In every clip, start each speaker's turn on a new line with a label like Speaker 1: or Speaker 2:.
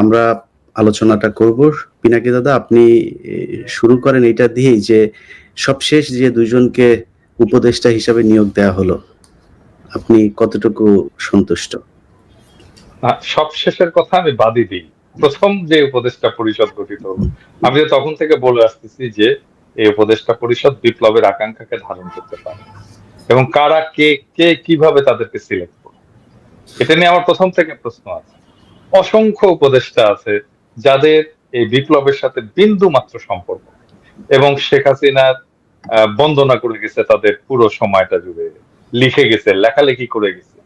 Speaker 1: আমরা আলোচনাটা করব। পিনাকি দাদা, আপনি শুরু করেন এটা দিয়েই যে সবশেষ যে দুইজনকে উপদেষ্টা হিসাবে নিয়োগ দেওয়া হলো, আপনি কতটুকু সন্তুষ্ট?
Speaker 2: সবশেষের কথা আমি বাদই দিই। প্রথম যে উপদেষ্টা পরিষদ গঠিত হলো আমি তো তখন থেকে বলে আসতেছি যে এই উপদেষ্টা পরিষদ বিপ্লবের আকাঙ্ক্ষাকে ধারণ করতে পারে। এবং কারা কে কে কীভাবে তাদেরকে সিলেক্ট করবে? এটা নিয়ে আমার প্রথম থেকে প্রশ্ন আছে। অসংখ্য উপদেষ্টা আছে যাদের এই বিপ্লবের সাথে বিন্দু মাত্র সম্পর্ক। এবং শেখ হাসিনার বন্দনা করে গেছে তাদের পুরো সময়টা জুড়ে। লিখে গেছে, লেখালেখি করে গেছে।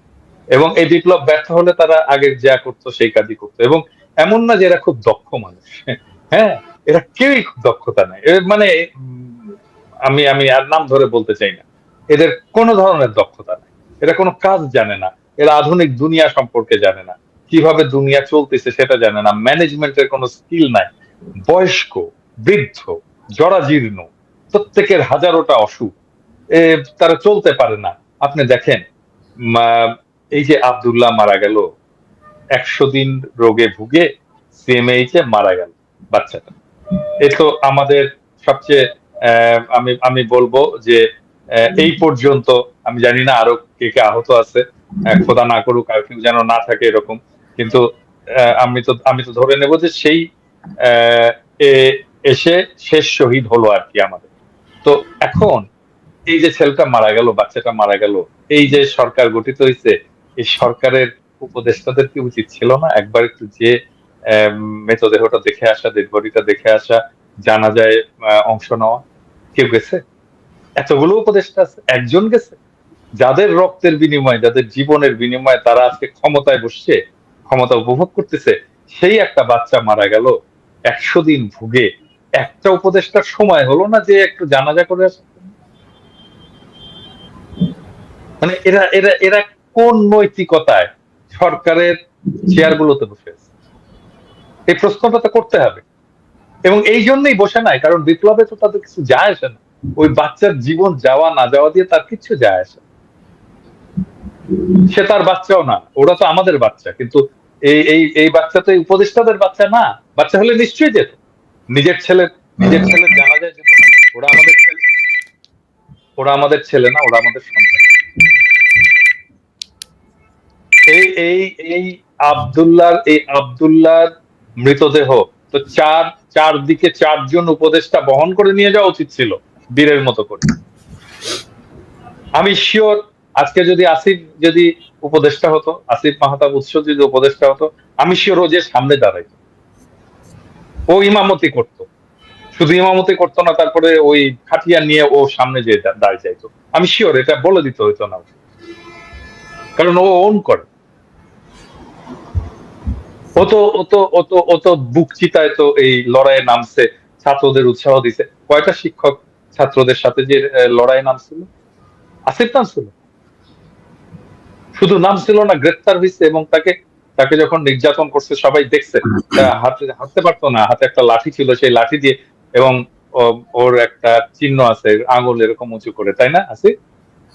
Speaker 2: এবং এই বিপ্লব ব্যর্থ হলে তারা আগের যা করতো সেই কাজই করতো। এবং এমন না যে এরা খুব দক্ষ মানুষ। হ্যাঁ এরা কেউই খুব দক্ষতা নাই। মানে আমি আমি আর নাম ধরে বলতে চাই না। এদের কোনো ধরনের দক্ষতা নাই। এরা কোনো কাজ জানে না। এরা আধুনিক দুনিয়া সম্পর্কে জানে না। কীভাবে দুনিয়া চলতেছে সেটা জানে না। ম্যানেজমেন্টের কোনো স্কিল নাই। বয়স্ক, বৃদ্ধ, জরাজীর্ণ, প্রত্যেকের হাজারোটা অসুখ। তারা চলতে পারে না। আপনি দেখেন এই যে আব্দুল্লাহ মারা গেল, একশো দিন রোগে ভুগে সিএমএইচ এ মারা গেল বাচ্চাটা। এ তো আমাদের সবচেয়ে আমি আমি বলব যে এই পর্যন্ত, আমি জানি না আরও কে কে আহত আছে খোদা না করুক আর কেউ যেন না থাকে এরকম। কিন্তু আমি তো আমি তো ধরে নেব যে সেই এসে শেষ শহীদ হলো আর কি আমাদের। তো এখন এই যে ছেলেটা মারা গেল, বাচ্চাটা মারা গেল, এই যে সরকার গঠিত হয়েছে, এই সরকারের উপদেষ্টাদের কি উচিত ছিল না একবার একটু যে মৃতদেহটা দেখে আসা ডেড দেখে আসা, জানা যায় অংশ নেওয়া? কেউ গেছে? এতগুলো উপদেষ্টা আছে, একজন গেছে। যাদের রক্তের বিনিময়ে, যাদের জীবনের বিনিময়ে তারা আজকে ক্ষমতায় বসছে ক্ষমতা উপভোগ করতেছে, সেই একটা বাচ্চা মারা গেল একশো দিন ভুগে। একটা উপদেষ্টার সময় হলো না যে একটু জানাজা করে আসে? মানে এরা এরা এরা কোন নৈতিকতায় সরকারের চেয়ার গুলোতে বসে আছে? এই প্রশ্নটা তো করতে হবে। এবং এই জন্যই বসে নাই, কারণ বিপ্লবে তো তাদের কিছু যায় আসে না। ওই বাচ্চার জীবন যাওয়া, না যাওয়া দিয়ে তার কিছু যায় আসে। সে তার বাচ্চাও না, ওরা তো আমাদের বাচ্চা, কিন্তু এই এই বাচ্চা তো উপদেষ্টাদের বাচ্চা না। বাচ্চা হলে নিশ্চয়ই যেত। নিজের ছেলে, নিজের ছেলের জানা যায় যেত ওরা আমাদের ছেলে। ওরা আমাদের ছেলে না, ওরা আমাদের সন্তান। এই এই এই আব্দুল্লাহর এই আব্দুল্লাহর মৃতদেহ তো চার, চারদিকে চারজন উপদেষ্টা বহন করে নিয়ে যাওয়া উচিত ছিল, বীরের মতো করে। আমি শিওর আজকে যদি আসিফ যদি উপদেষ্টা হতো আসিফ মাহতাব উৎস যদি উপদেষ্টা হতো আমি শিওর যে সামনে দাঁড়াইতো। ও ইমামতি করতো। শুধু ইমামতি করতো না তারপরে ওই খাটিয়া নিয়ে ও সামনে যে দাঁড়িয়ে যাইতো। আমি শিওর এটা বলে দিতে হইতো না কারণ ও ওন করে। ও তো ও তো ও তো ও তো বুক চিতায় তো এই লড়াইয়ে নামছে ছাত্রদের উৎসাহ দিছে। কয়টা শিক্ষক ছাত্রদের সাথে যে আহ, লড়াইয়ে নামছিল? আসিফ নামছিল? শুধু নাম ছিল না গ্রেফতার হয়েছে এবং তাকে তাকে যখন নির্যাতন করছে সবাই দেখছে। হাতে হাঁটতে পারতো না হাতে একটা লাঠি ছিল সেই লাঠি দিয়ে এবং ওর একটা চিহ্ন আছে আঙুল এরকম উঁচু করে তাই না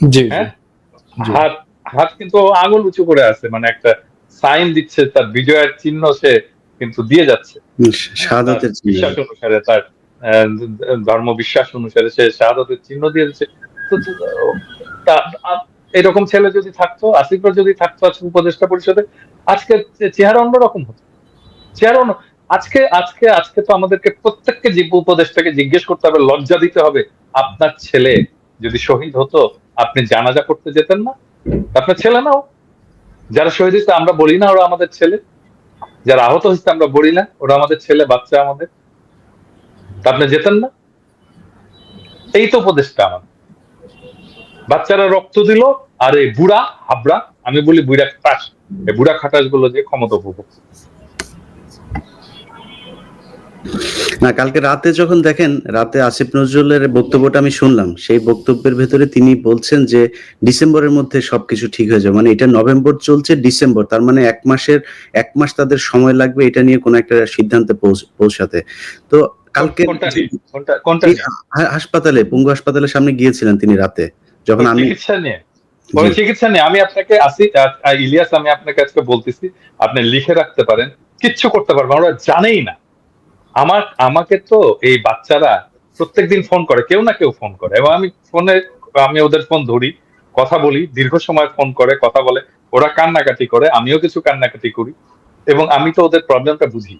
Speaker 3: জি
Speaker 2: হ্যাঁ? হাত হাত কিন্তু আঙুল উঁচু করে আছে মানে একটা সাইন দিচ্ছে তার বিজয়ের চিহ্ন সে কিন্তু দিয়ে যাচ্ছে। বিশ্বাস অনুসারে তার আহ, ধর্ম বিশ্বাস অনুসারে সে শাহাদতের চিহ্ন দিয়ে দিচ্ছে। এরকম ছেলে যদি থাকতো আসিফরা যদি থাকতো আজকে উপদেষ্টা পরিষদে, আজকে চেহারা অন্যরকম হতো। চেহারা অন্য আজকে আজকে আজকে তো আমাদেরকে প্রত্যেককে জীব উপদেষ্টাকে জিজ্ঞেস করতে হবে, লজ্জা দিতে হবে। আপনার ছেলে যদি শহীদ হতো, আপনি জানাজা করতে যেতেন না? আপনার ছেলে নাও যারা শহীদ হয়েছে, আমরা বলি না ওরা আমাদের ছেলে। যারা আহত হয়েছে, আমরা বলি না, ওরা আমাদের ছেলে, বাচ্চা আমাদের। আপনি যেতেন না? এই তো উপদেশটা আমার বাচ্চারা রক্ত দিল আর এই বুড়া হাবড়া আমি বলি বুড়া খাটাস। এই বুড়া খাটাসগুলো যে ক্ষমতা উপভোগ।
Speaker 1: না কালকে রাতে যখন দেখেন রাতে আসিফ নজরুলের বক্তব্যটা আমি শুনলাম সেই বক্তব্যের ভেতরে তিনি বলছেন যে ডিসেম্বরের মধ্যে সবকিছু ঠিক হয়ে যাবে। মানে এটা নভেম্বর চলছে ডিসেম্বর তার মানে এক মাসের এক মাস তাদের সময় লাগবে এটা নিয়ে কোনো একটা সিদ্ধান্তে পৌঁছাতে। তো কালকে হাসপাতালে পঙ্গু হাসপাতালের সামনে গিয়েছিলেন তিনি রাতে। যখন আমি
Speaker 2: চিকিৎসা নিয়ে।
Speaker 1: জি।
Speaker 2: চিকিৎসা নিয়ে। আমি আপনাকে আসি ইলিয়াস আমি আপনাকে আজকে বলতেছি আপনি লিখে রাখতে পারেন কিচ্ছু করতে পারবে না ওরা জানেই না। আমার আমাকে তো এই বাচ্চারা প্রত্যেকদিন ফোন করে কেউ না কেউ ফোন করে। এবং আমি ফোনে আমি ওদের ফোন ধরি কথা বলি দীর্ঘ সময় ফোন করে কথা বলে। ওরা কান্নাকাটি করে আমিও কিছু কান্নাকাটি করি। এবং আমি তো ওদের প্রবলেমটা বুঝি।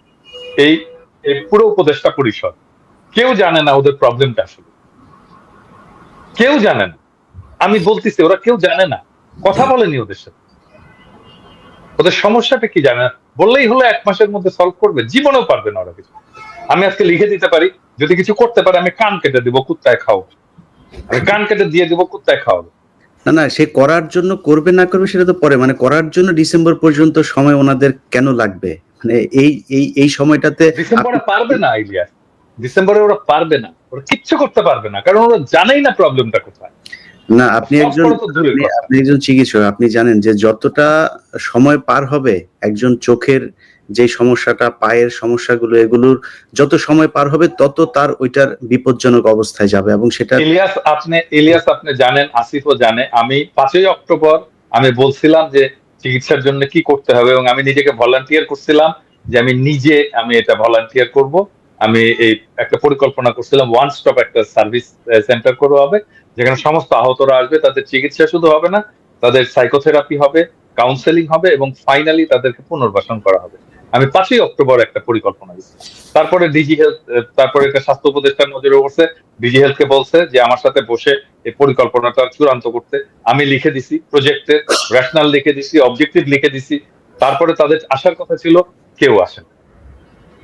Speaker 2: এই এই পুরো উপদেষ্টা পরিষদ কেউ জানে না ওদের প্রবলেমটা আসলে। কেউ জানে না। আমি বলতেছি ওরা কেউ জানে না। কথা বলেনি ওদের সাথে। ওদের সমস্যাটা কি জানে না? বললেই হলো এক মাসের মধ্যে সলভ করবে। জীবনেও পারবে না ওরা কিছু। আমি আজকে লিখে দিতে পারি যদি কিছু করতে পারে আমি কান কেটে দিব কুত্তায় খাও। আমি কান কেটে দিয়ে দিব কুত্তায় খাওয়াবে
Speaker 1: না না সে করার জন্য করবে না করবে সেটা তো পরে। মানে করার জন্য ডিসেম্বর পর্যন্ত সময় ওনাদের কেন লাগবে? মানে এই এই এই সময়টাতে
Speaker 2: ডিসেম্বরে পারবে না ইলিয়াস। ডিসেম্বরে ওরা পারবে না। ওরা কিচ্ছু করতে পারবে না। কারণ ওরা জানেই না প্রবলেমটা কোথায়।
Speaker 1: না আপনি একজন আপনি একজন চিকিৎসক আপনি জানেন যে যতটা সময় পার হবে একজন চোখের যে সমস্যাটা পায়ের সমস্যাগুলো এগুলোর যত সময় পার হবে তত তার ওইটার বিপজ্জনক অবস্থায় যাবে এবং সেটা
Speaker 2: ইলিয়াস আপনি ইলিয়াস আপনি জানেন আসিফও জানে আমি পাঁচই অক্টোবর আমি বলছিলাম যে চিকিৎসার জন্য কি করতে হবে এবং আমি নিজেকে ভলান্টিয়ার করছিলাম যে আমি নিজে আমি এটা ভলান্টিয়ার করব। আমি এই একটা পরিকল্পনা করছিলাম ওয়ান স্টপ একটা সার্ভিস সেন্টার করা হবে, যেখানে সমস্ত আহতরা আসবে, তাদের চিকিৎসা শুধু হবে না, তাদের সাইকোথেরাপি হবে কাউন্সেলিং হবে, এবং ফাইনালি তাদেরকে পুনর্বাসন করা হবে। আমি পাঁচই অক্টোবর একটা পরিকল্পনা দিচ্ছি। তারপরে ডিজি হেলথ তারপরে একটা স্বাস্থ্য উপদেষ্টার নজরে পড়ছে ডিজি হেলথকে বলছে যে, আমার সাথে বসে এই পরিকল্পনাটা চূড়ান্ত করতে। আমি লিখে দিছি প্রজেক্টের রেশনাল লিখে দিছি অবজেক্টিভ লিখে দিছি। তারপরে তাদের আসার কথা ছিল, কেউ আসেন।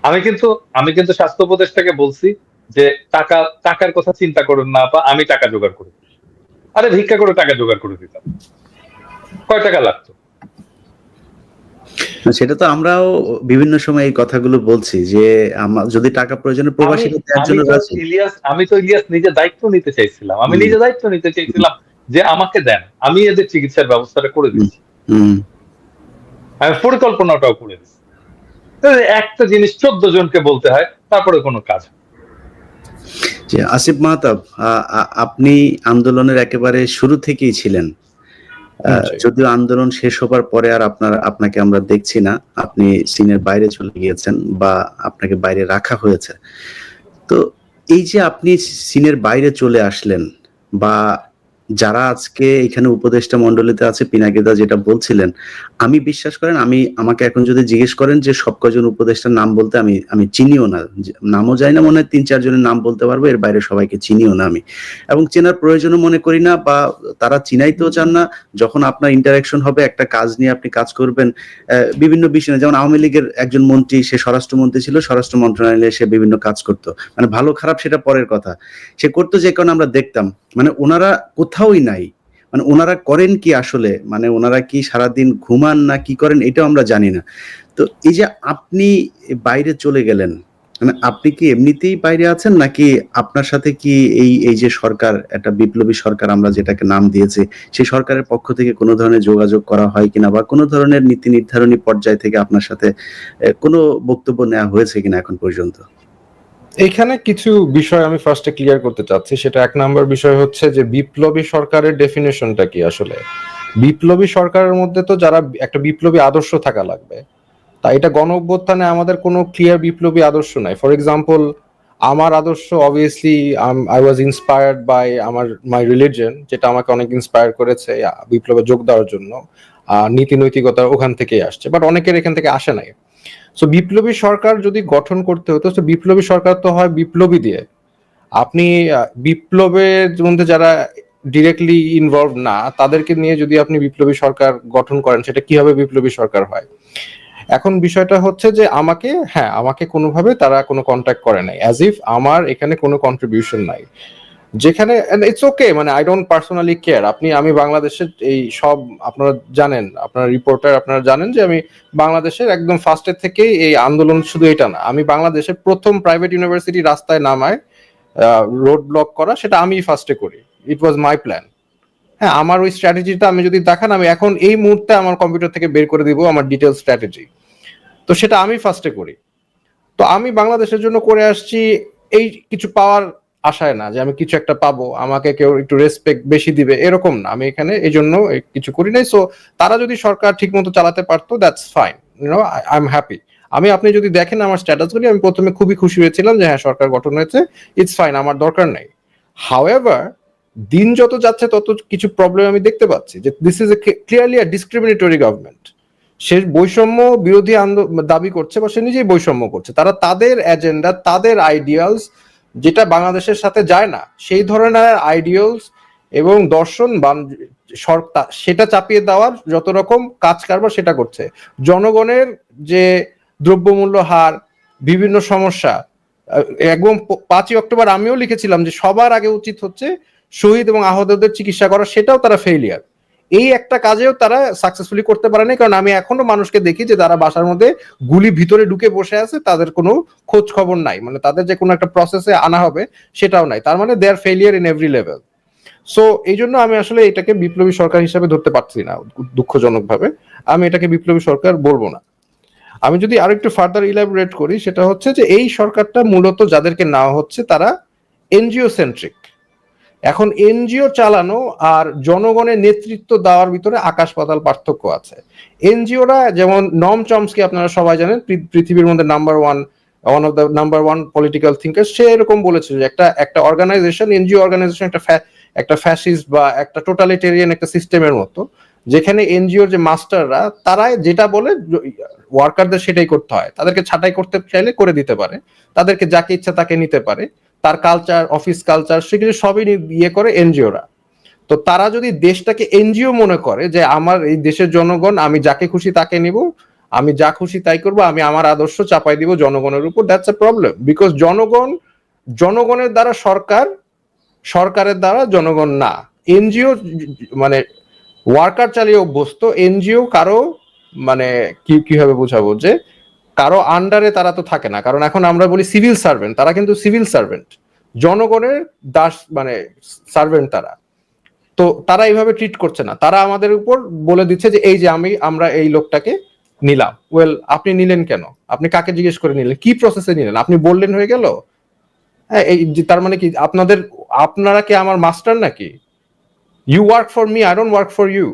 Speaker 2: আমি কিন্তু আমি কিন্তু স্বাস্থ্য উপদেষ্টাকে বলছি যে টাকা টাকার কথা চিন্তা করুন না আপা আমি টাকা জোগাড় করে আরে ভিক্ষা করে টাকা জোগাড় করে দিতাম। কয় টাকা লাগতো?
Speaker 1: সেটা তো আমরাও বিভিন্ন সময় এই কথাগুলো বলছি যে আমার যদি টাকা প্রয়োজনে দেওয়ার জন্য
Speaker 2: তো ইলিয়াস আমি তো ইলিয়াস নিজে দায়িত্ব নিতে চাইছিলাম। আমি। নিজে দায়িত্ব নিতে চাইছিলাম যে আমাকে দেন। আমি এদের চিকিৎসার ব্যবস্থাটা করে দিচ্ছি।
Speaker 1: হুম
Speaker 2: আমি পরিকল্পনাটাও করে দিচ্ছি। একটা জিনিস চোদ্দ জনকে বলতে হয় তারপরে কোনো কাজ
Speaker 1: যে আসিফ মাহতাব আপনি আন্দোলনের একেবারে শুরু থেকেই ছিলেন। যদিও আন্দোলন শেষ হবার পরে আর আপনার আপনাকে আমরা দেখছি না আপনি সিনের বাইরে চলে গিয়েছেন বা আপনাকে বাইরে রাখা হয়েছে। তো এই যে আপনি সিনের বাইরে চলে আসলেন বা যারা আজকে এখানে উপদেষ্টা মন্ডলীতে আছে, পিনাকিদা যেটা বলছিলেন, আমি বিশ্বাস করেন, আমি আমাকে এখন যদি জিজ্ঞেস করেন যে সব কজন উপদেষ্টার নাম বলতে আমি আমি চিনিও না নামও যাই না, মনে হয় তিন চারজনের নাম বলতে পারব, এর বাইরে সবাইকে চিনিও না আমি। এবং চেনার প্রয়োজনও মনে করি না, বা তারা চিনাইতেও চান না, যখন আপনার ইন্টারাকশন হবে, একটা কাজ নিয়ে আপনি কাজ করবেন বিভিন্ন বিষয় যেমন আওয়ামী লীগের একজন মন্ত্রী, সে স্বরাষ্ট্রমন্ত্রী ছিল, স্বরাষ্ট্র মন্ত্রণালয়ে সে বিভিন্ন কাজ করত। মানে ভালো খারাপ সেটা পরের কথা। সে করতো যে কারণে আমরা দেখতাম। মানে ওনারা কোথাওই নাই। মানে ওনারা করেন কি আসলে? মানে ওনারা কি সারাদিন ঘুমান না কি করেন? এটাও আমরা জানি না। তো এই যে আপনি বাইরে চলে গেলেন মানে আপনি কি এমনিতেই বাইরে আছেন? নাকি আপনার সাথে কি এই এই যে সরকার, একটা বিপ্লবী সরকার আমরা যেটাকে নাম দিয়েছি, সেই সরকারের পক্ষ থেকে কোনো ধরনের যোগাযোগ করা হয় কিনা বা কোনো ধরনের নীতি নির্ধারণী পর্যায় থেকে আপনার সাথে কোনো বক্তব্য নেওয়া হয়েছে কিনা এখন পর্যন্ত?
Speaker 3: এইখানে কিছু বিষয় আমি ফার্স্টে ক্লিয়ার করতে চাচ্ছি। সেটা এক নাম্বার বিষয় হচ্ছে যে বিপ্লবী সরকারের ডেফিনেশনটা কি আসলে? বিপ্লবী সরকারের মধ্যে তো যারা একটা বিপ্লবী আদর্শ থাকা লাগবে তা এটা গণ অভ্যুত্থানে আমাদের কোনো ক্লিয়ার বিপ্লবী আদর্শ নাই। ফর এক্সাম্পল আমার আদর্শ obviously I was inspired by আমার মাই রিলিজন যেটা আমাকে অনেক ইন্সপায়ার করেছে বিপ্লবে যোগ দেওয়ার জন্য আহ, নীতি নৈতিকতা ওখান থেকেই আসছে। বাট অনেকের এখান থেকে আসে নাই। সো বিপ্লবী সরকার যদি গঠন করতে হতো তো বিপ্লবী সরকার তো হয় বিপ্লবী দিয়ে। আপনি বিপ্লবের মধ্যে যারা ডিরেক্টলি ইনভলভ না, তাদেরকে নিয়ে যদি আপনি বিপ্লবী সরকার গঠন করেন, সেটা কীভাবে বিপ্লবী সরকার হয়? এখন বিষয়টা হচ্ছে যে আমাকে হ্যাঁ আমাকে কোনোভাবে তারা কোনো কন্ট্যাক্ট করে নাই অ্যাজ ইফ আমার এখানে কোনো কন্ট্রিবিউশন নাই। যেখানে ইটস ওকে মানে আই ডোন্ট পার্সোনালি কেয়ার আপনি, আমি বাংলাদেশের এই সব আপনারা জানেন, আপনারা রিপোর্টার আপনারা জানেন যে আমি বাংলাদেশের একদম ফার্স্টের থেকেই এই আন্দোলন শুধু এটা না, আমি বাংলাদেশের প্রথম প্রাইভেট ইউনিভার্সিটি রাস্তায় নামায় রোড ব্লক করা, সেটা আমি ফার্স্টে করি। ইট ওয়াজ মাই প্ল্যান হ্যাঁ আমার ওই স্ট্র্যাটেজিটা আমি যদি দেখান, আমি এখন এই মুহূর্তে আমার কম্পিউটার থেকে বের করে দিব আমার ডিটেল স্ট্র্যাটেজি তো সেটা আমি ফার্স্টে করি। তো আমি বাংলাদেশের জন্য করে আসছি, এই কিছু পাওয়ার আশায় না যে আমি কিছু একটা পাবো, আমাকে কেউ একটু রেসপেক্ট বেশি দিবে, এরকম না। আমি এখানে এই জন্য কিছু করি নাই। সো তারা যদি সরকার ঠিক মতো চালাতে পারতো that's fine you know I am happy আমি, আপনি যদি দেখেন আমার স্ট্যাটাসগুলি আমি প্রথমে খুবই খুশি হয়েছিলাম যে হ্যাঁ সরকার গঠন হয়েছে ইটস ফাইন আমার দরকার নেই। হাওয়েভার দিন যত যাচ্ছে, তত কিছু প্রবলেম আমি দেখতে পাচ্ছি যে this is a clearly a discriminatory government সে বৈষম্য বিরোধী দাবি করছে বা সে নিজেই বৈষম্য করছে। তারা তাদের এজেন্ডা তাদের আইডিয়ালস যেটা বাংলাদেশের সাথে যায় না। সেই ধরনের আইডিয়ালস এবং দর্শন সেটা চাপিয়ে দেওয়ার যত রকম কাজ কারবার সেটা করছে। জনগণের যে দ্রব্যমূল্য হার, বিভিন্ন সমস্যা একদম পাঁচই অক্টোবর আমিও লিখেছিলাম যে সবার আগে উচিত হচ্ছে শহীদ এবং আহতদের চিকিৎসা করা, সেটাও তারা ফেইলিয়ার এই একটা কাজেও তারা সাকসেসফুলি করতে পারেনি, কারণ আমি এখনও মানুষকে দেখি যে তারা বাসার মধ্যে গুলি ভিতরে ঢুকে বসে আছে, তাদের কোনো খোঁজ খবর নাই। মানে তাদের যে কোনো একটা প্রসেসে আনা হবে, সেটাও নাই। তার মানে they are failure in every level so এই জন্য আমি আসলে এটাকে বিপ্লবী সরকার হিসাবে ধরতে পারছি না, দুঃখজনকভাবে। আমি এটাকে বিপ্লবী সরকার বলব না। আমি যদি আরেকটু ফার্দার ইলাবোরেট করি, সেটা হচ্ছে যে এই সরকারটা মূলত যাদেরকে নেওয়া হচ্ছে, তারা এনজিও সেন্ট্রিক এখন এনজিও চালানো আর জনগণের নেতৃত্ব দেওয়ার ভিতরে আকাশ পাতাল পার্থক্য আছে। এনজিওরা যেমন নম চমসকে আপনারা সবাই জানেন পৃথিবীর মধ্যে number one one of the number one political thinker সে এরকম বলেছে যে একটা একটা অর্গানাইজেশন এনজিও অর্গানাইজেশন একটা একটা ফ্যাসিস্ট বা একটা টোটালিটেরিয়ান একটা সিস্টেমের মতো, যেখানে এনজিওর যে মাস্টাররা তারা যেটা বলে ওয়ার্কারদের সেটাই করতে হয়। তাদেরকে ছাঁটাই করতে চাইলে করে দিতে পারে। তাদেরকে যাকে ইচ্ছা তাকে নিতে পারে। তার কালচার অফিস কালচার সেগুলো সবই ইয়ে করে এনজিওরা। তো তারা যদি দেশটাকে এনজিও মনে করে যে আমার এই দেশের জনগণ, আমি যাকে খুশি তাকে নিব, আমি যা খুশি তাই করব, আমি আমার আদর্শ চাপাই দিব জনগণের উপর দ্যাটস এ প্রবলেম বিকজ জনগণ, জনগণের দ্বারা সরকার, সরকারের দ্বারা জনগণ না। এনজিও মানে ওয়ার্কার চালিয়ে অভ্যস্ত, এনজিও কারও মানে কি, কীভাবে বোঝাবো যে কারও আন্ডারে তারা তো থাকে না। কারণ এখন আমরা বলি সিভিল সার্ভেন্ট তারা কিন্তু সিভিল সার্ভেন্ট জনগণের দাস মানে সার্ভেন্ট তারা। তো তারা এইভাবে ট্রিট করছে না। তারা আমাদের উপর বলে দিচ্ছে যে, এই যে আমি, আমরা এই লোকটাকে নিলাম। ওয়েল আপনি নিলেন কেন? আপনি কাকে জিজ্ঞেস করে নিলেন? কি প্রসেসে নিলেন? আপনি বললেন হয়ে গেল? হ্যাঁ এই তার মানে কি, আপনাদের, আপনারা কি আমার মাস্টার নাকি? You work for me I don't work for you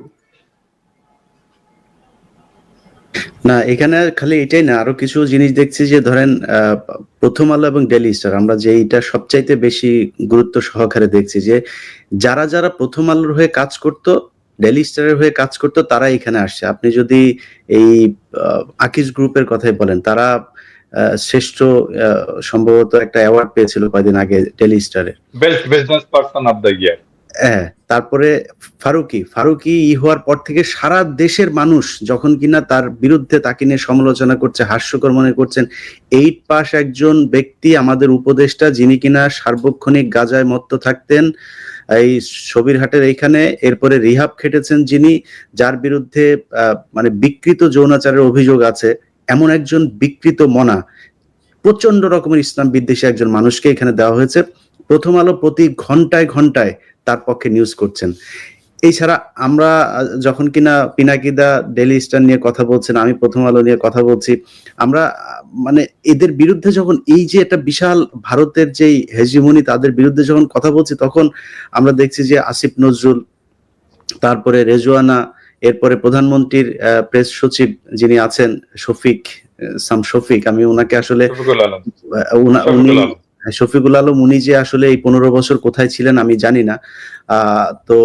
Speaker 1: না, এখানে খালি এটাই না, আরও কিছু জিনিস দেখছি যে ধরেন প্রথম আলো এবং ডেলি স্টার, আমরা যে এইটা সবচাইতে বেশি গুরুত্ব সহকারে দেখছি যে যারা যারা প্রথম আলোর হয়ে কাজ করতো ডেলি স্টারের হয়ে কাজ করতো, তারা এখানে আসছে। আপনি যদি এই আকিজ গ্রুপের কথাই বলেন, তারা শ্রেষ্ঠ সম্ভবত একটা অ্যাওয়ার্ড পেয়েছিল কয়েকদিন আগে ডেলি স্টারে
Speaker 2: best business person of the year
Speaker 1: হ্যাঁ তারপরে ফারুকি ফারুকি ই হওয়ার পর থেকে সারা দেশের মানুষ যখন কিনা তার বিরুদ্ধে তাকে নিয়ে সমালোচনা করছে, হাস্যকর মনে করছেন, এইট পাস একজন ব্যক্তি আমাদের উপদেষ্টা যিনি কিনা সার্বক্ষণিক গাজায় মত্ত থাকতেন, এই সবিরহাটের এইখানে, এরপরে রিহাব খেটেছেন যিনি, যার বিরুদ্ধে মানে বিকৃত যৌনাচারের অভিযোগ আছে, এমন একজন বিকৃত মনা প্রচণ্ড রকমের ইসলাম বিদ্বেষী একজন মানুষকে এখানে দেওয়া হয়েছে, প্রথম আলো প্রতি ঘন্টায় ঘন্টায় পক্ষে নিউজ করছেন। এছাড়া আমরা যখন কিনা পিনাকিদা ডেলি স্টার নিয়ে কথা বলছেন আমি প্রথম আলো নিয়ে কথা বলছি আমরা মানে এদের বিরুদ্ধে যখন এই যে একটা বিশাল ভারতের যেই হেজিমনি তাদের বিরুদ্ধে যখন কথা বলছি তখন আমরা দেখছি যে আসিফ নজরুল তারপরে রেজওয়ানা এরপরে প্রধানমন্ত্রীর প্রেস সচিব যিনি আছেন শফিক সাম শফিক আমি ওনাকে আসলে উনি
Speaker 2: শফিকুল আলম
Speaker 1: শফিকুল আলম উনি যে আসলে এই পনেরো বছর কোথায় ছিলেন আমি জানি না। তো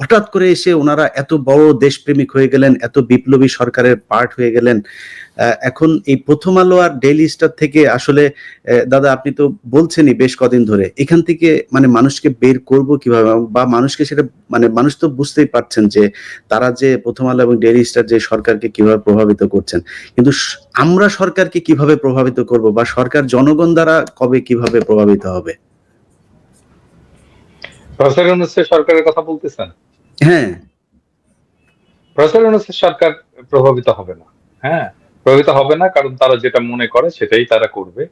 Speaker 1: হঠাৎ করে এসে ওনারা এত বড় দেশপ্রেমিক হয়ে গেলেন, এত বিপ্লবী সরকারের পার্ট হয়ে গেলেন। এখন এই প্রথম আলো আর ডেইলি স্টার থেকে আসলে দাদা আপনি তো বলছেনই বেশ কদিন ধরে এখান থেকে মানে মানুষকে বের করব কীভাবে? বা মানুষকে সেটা মানে মানুষ তো বুঝতেই পারছেন যে তারা যে প্রথম আলো এবং ডেইলি স্টার যে সরকারকে কীভাবে প্রভাবিত করছেন। কিন্তু আমরা সরকারকে কীভাবে প্রভাবিত করব বা সরকার জনগণ দ্বারা কবে কীভাবে প্রভাবিত হবে?
Speaker 2: প্রফেসর ইউনুসের সরকারের কথা বলতেছেন?
Speaker 1: হ্যাঁ।
Speaker 2: প্রফেসর ইউনুসের সরকার প্রভাবিত হবে না। হ্যাঁ। প্রভাবিত হবে না কারণ তারা যেটা মনে করে সেটাই তারা করবে।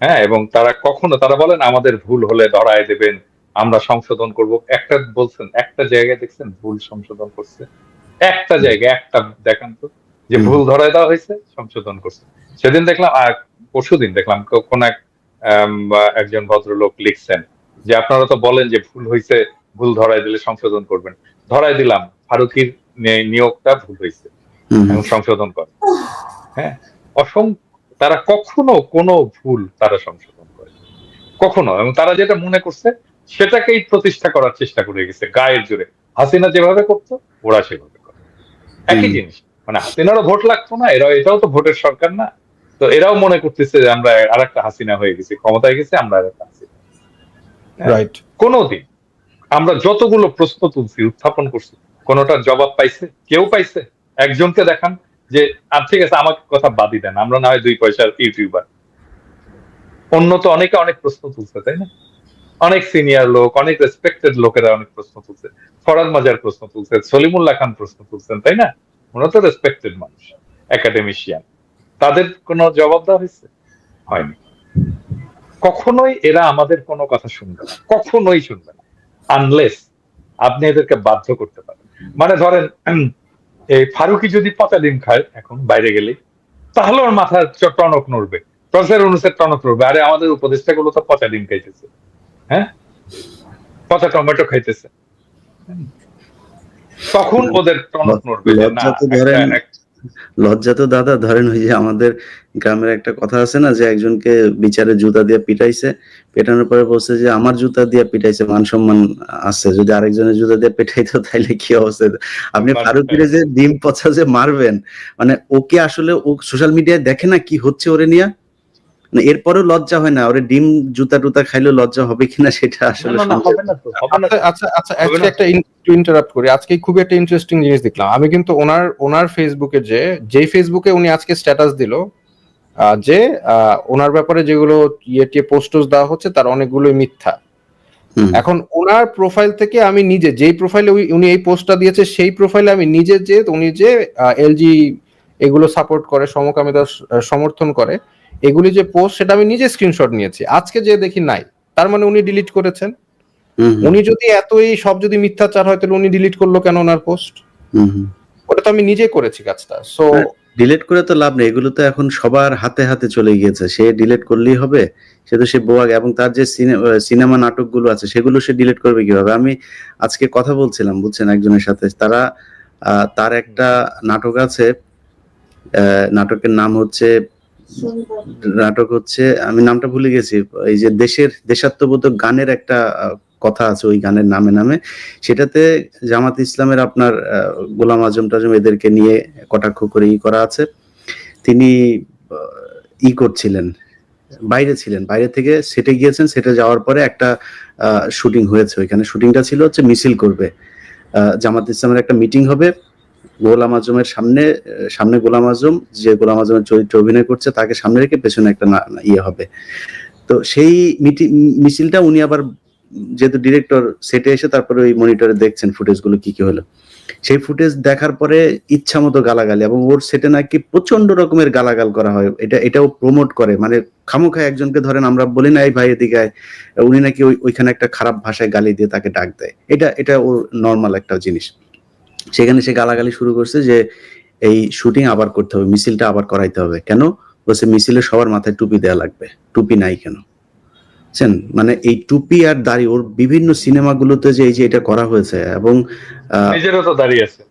Speaker 2: হ্যাঁ এবং তারা কখনো তারা বলেন আমাদের ভুল হলে ধরায় দেবেন আমরা সংশোধন করব। একটা বলছেন একটা জায়গায় দেখছেন ভুল সংশোধন করছে। একটা জায়গায় একটা দেখান তো যে ভুল ধরায় দেওয়া হয়েছে সংশোধন করছে। সেদিন দেখলাম আর পরশু দিন দেখলাম কোন এক একজন ভদ্রলোক লিখছেন যে আপনারা তো বলেন যে ভুল হয়েছে ভুল ধরায় দিলে সংশোধন করবেন। ধরায় দিলাম ফারুকির নিয়োগটা ভুল হয়েছে। সংশোধন করে। হ্যাঁ? অসংখ্য তারা কখনো কোনো ভুল তারা সংশোধন করে কখনো। এবং তারা যেটা মনে করছে সেটাকেই প্রতিষ্ঠা করার চেষ্টা করে গেছে গায়ের জোরে। হাসিনা যেভাবে করতো ওরা সেভাবে করে একই জিনিস। মানে হাসিনারও ভোট লাগতো না এরাও এটাও তো ভোটের সরকার না। তো এরাও মনে করতেছে যে আমরা আর একটা হাসিনা হয়ে গেছি ক্ষমতায় গেছে আমরা আর একটা হাসিনা। হ্যাঁ।
Speaker 3: রাইট
Speaker 2: কোনোদিন। আমরা যতগুলো প্রশ্ন তুলছি উত্থাপন করছি কোনোটার জবাব পাইছে? কেউ পাইছে? একজনকে দেখান। যে আর ঠিক আছে, আমাকে কথা বাদই দেন, আমরা না হয় দুই পয়সার ইউটিউবার। অন্য তো অনেকে অনেক প্রশ্ন তুলছে, তাই না? অনেক সিনিয়র লোক, অনেক রেসপেক্টেড লোকেরা অনেক প্রশ্ন তুলছে। ফরাদ মাজার প্রশ্ন তুলছে, সলিমুল্লাহ খান প্রশ্ন তুলছেন, তাই না? ওরা তো রেসপেক্টেড মানুষ একাডেমিশিয়ান তাদের কোনো জবাব দেওয়া হয়েছে? হয়নি। কখনোই এরা আমাদের কোনো কথা শুনবে না, কখনোই শুনবে না আনলেস আপনি এদেরকে বাধ্য করতে পারেন। মানে ধরেন এই ফারুকি যদি পচা ডিম খায় এখন বাইরে গেলে তাহলে ওর মাথার টনক নড়বে। প্রফেসর অনুসার টনক নড়বে। আরে আমাদের উপদেষ্টা গুলো তো পচা ডিম খাইতেছে। হ্যাঁ? পচা টমেটো খাইতেছে। তখন ওদের টনক নড়বে। না
Speaker 1: লজ্জা তো দাদা ধরেন ওই যে আমাদের গ্রামের একটা কথা আছে না যে একজনকে বিচারে জুতা দিয়ে পিটাইছে পেটানোর পরে বলছে যে আমার জুতা দিয়ে পিটাইছে মান সম্মান আছে যদি আরেকজনের জুতা দিয়ে পেটাইতো তাইলে কি অবস্থা? আপনি
Speaker 2: ফারুক
Speaker 1: ফারুকিরে যে ডিম পচা যে মারবেন মানে ওকে আসলে ও সোশ্যাল মিডিয়ায় দেখে না কি হচ্ছে ওরে নিয়ে? মানে এরপরেও লজ্জা হয় না ওরে ডিম জুতা টুতা খাইলেও লজ্জা হবে কিনা সেটা আসলে
Speaker 2: না, না,
Speaker 1: শুনতে-
Speaker 2: হবে না তো, হবে না তো।
Speaker 3: আচ্ছা আচ্ছা আচ্ছা। একটা ইন্টারাপ্ট করি। আজকে খুবই একটা ইন্টারেস্টিং জিনিস দেখলাম। আমি কিন্তু ওনার ওনার ফেসবুকে যে যেই ফেসবুকে উনি আজকে স্ট্যাটাস দিল আহ, যে আহ, ওনার ব্যাপারে যেগুলো ইয়ে টিয়ে পোস্টস দেওয়া হচ্ছে তার অনেকগুলোই মিথ্যা। এখন ওনার প্রোফাইল থেকে আমি নিজে যেই প্রোফাইলে উনি এই পোস্টটা দিয়েছে সেই প্রোফাইলে আমি নিজে যে উনি যে এলজি এগুলো সাপোর্ট করে সমকামিতা সমর্থন করে এগুলি যে পোস্ট সেটা আমি নিজে স্ক্রিনশট নিয়েছি। আজকে যে দেখি নাই তার মানে উনি ডিলিট করেছেন। উনি যদি এতই সব যদি মিথ্যাচার হয় তাহলে উনি ডিলিট করল কেন ওনার পোস্ট। ওটা তো আমি নিজে করেছি কাজটা সো।
Speaker 1: ডিলিট করে তো লাভ নেই। এগুলো তো এখন সবার হাতে হাতে চলে গিয়েছে। সে ডিলিট করলেই হবে সে তো সে বোয়াগ এবং তার যে সিনেমা নাটকগুলো আছে সেগুলো সে ডিলিট করবে কীভাবে? আমি আজকে কথা বলছিলাম বুঝছেন একজনের সাথে। তারা তার একটা নাটক আছে নাটকের নাম হচ্ছে নাটক হচ্ছে, আমি নামটা ভুলে গেছি, এই যে দেশের, দেশাত্মবোধক গানের একটা কথা আছে ওই গানের নামে নামে। সেটাতে জামাত ইসলামের আপনার গোলাম আজম টাজম এদেরকে নিয়ে কটাক্ষ করে ই করা আছে। তিনি ই করছিলেন, বাইরে ছিলেন, বাইরে থেকে সেটে গিয়েছেন, সেটে যাওয়ার পরে একটা শুটিং হয়েছে ওইখানে। শুটিংটা ছিল হচ্ছে মিছিল করবে। জামাত ইসলামের একটা মিটিং হবে। গোলাম আজমের সামনে সামনে গোলাম আজম, যে গোলাম আজমের চরিত্রে অভিনয় করছে, তাকে সামনে রেখে পেছনে একটা ইয়ে হবে। তো সেই মিছিলটা উনি আবার যেহেতু ডিরেক্টর সেটে এসে তারপরে ওই মনিটরে দেখছেন ফুটেজগুলো কি কি হলো। সেই ফুটেজ দেখার পরে ইচ্ছা মতো গালাগালি, এবং ওর সেটে নাকি প্রচণ্ড রকমের গালাগাল করা হয়। এটা, এটাও প্রমোট করে। মানে খামোখায় একজনকে ধরেন, আমরা বলি না, এই ভাই এদিকে উনি নাকি ওই, ওইখানে একটা খারাপ ভাষায় গালি দিয়ে তাকে ডাক দেয়। এটা এটা ওর নর্মাল একটা জিনিস। সেখানে সে গালাগালি শুরু করছে যে এই শুটিং আবার করতে হবে মিছিলটা আবার করাইতে হবে। কেন? বলছে মিছিলে সবার মাথায় টুপি দেওয়া লাগবে। টুপি নাই কেন? বুঝছেন? মানে এই টুপি আর দাড়ি ওর বিভিন্ন সিনেমাগুলোতে যে এই যে এটা করা হয়েছে এবং
Speaker 2: নিজেরও তো দাঁড়িয়ে আছে।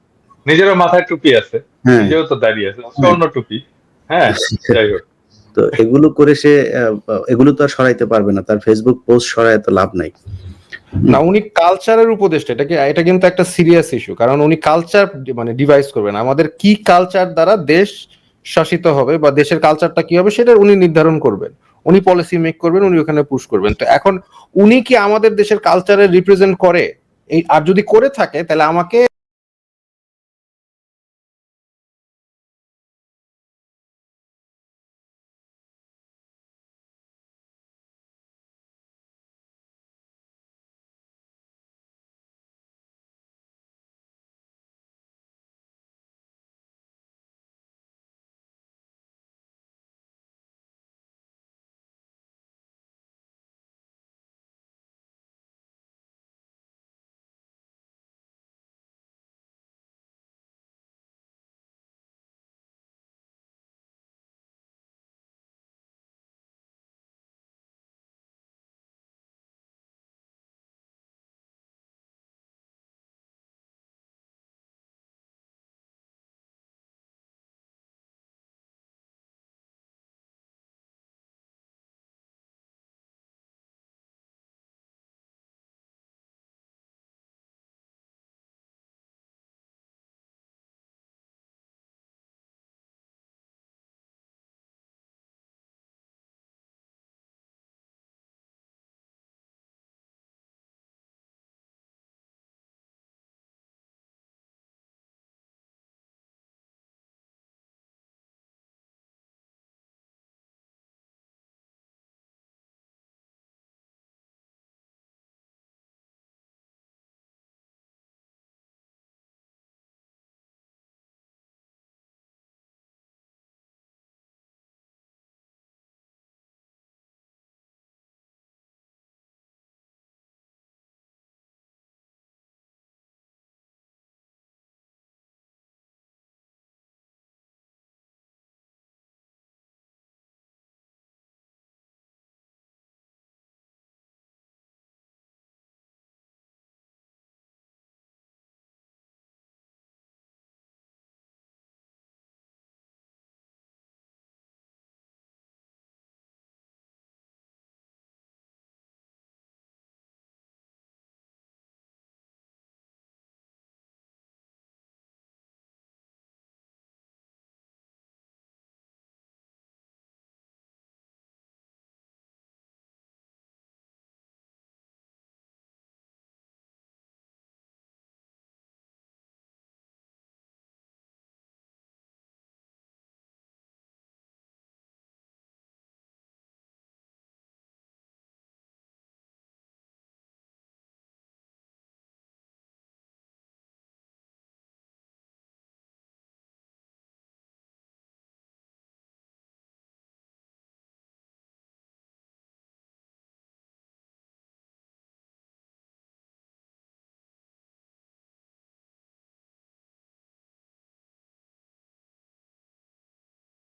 Speaker 2: নিজেরও মাথায় টুপি আছে
Speaker 1: হ্যাঁ।
Speaker 2: তো দাঁড়িয়ে আছে স্বর্ণ টুপি। হ্যাঁ যাই হোক।
Speaker 1: তো এগুলো করে সে এগুলো তো আর সরাইতে পারবে না। তার ফেসবুক পোস্ট সরায় তো লাভ নাই।
Speaker 3: না, উনি কালচারের উপদেষ্টা, এটা কি এটা কিন্তু একটা সিরিয়াস ইস্যু কারণ উনি কালচার মানে ডিভাইস করবেন। আমাদের কি কালচার দ্বারা দেশ শাসিত হবে বা দেশের কালচারটা কি হবে, সেটা উনি নির্ধারণ করবেন। উনি পলিসি মেক করবেন, উনি ওখানে পুশ করবেন। তো এখন উনি কি আমাদের দেশের কালচারের রিপ্রেজেন্ট করে? এই আর যদি করে থাকে, তাহলে আমাকে